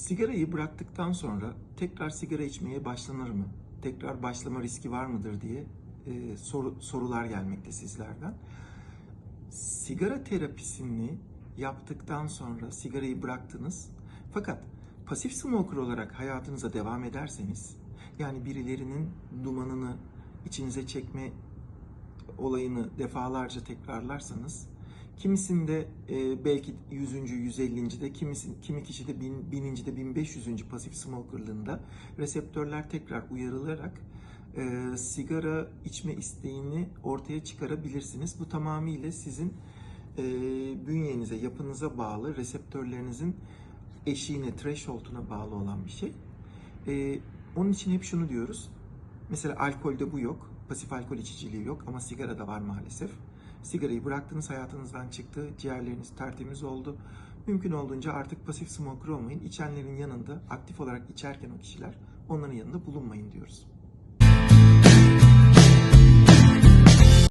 Sigarayı bıraktıktan sonra tekrar sigara içmeye başlanır mı? Tekrar başlama riski var mıdır diye e, soru, sorular gelmekte sizlerden. Sigara terapisini yaptıktan sonra sigarayı bıraktınız. Fakat pasif smoker olarak hayatınıza devam ederseniz, yani birilerinin dumanını içinize çekme olayını defalarca tekrarlarsanız kimisinde e, belki 100. 150. de kimisi, kimi kişi de 1000. 1000. de 1500. pasif smokerlığında reseptörler tekrar uyarılarak e, sigara içme isteğini ortaya çıkarabilirsiniz. Bu tamamıyla sizin e, bünyenize, yapınıza bağlı, reseptörlerinizin eşiğine, threshold'una bağlı olan bir şey. E, onun için hep şunu diyoruz. Mesela alkolde bu yok. Pasif alkol içiciliği yok ama sigarada var maalesef. Sigarayı bıraktınız, hayatınızdan çıktı, ciğerleriniz tertemiz oldu. Mümkün olduğunca artık pasif smoker olmayın. İçenlerin yanında, aktif olarak içerken o kişiler onların yanında bulunmayın diyoruz.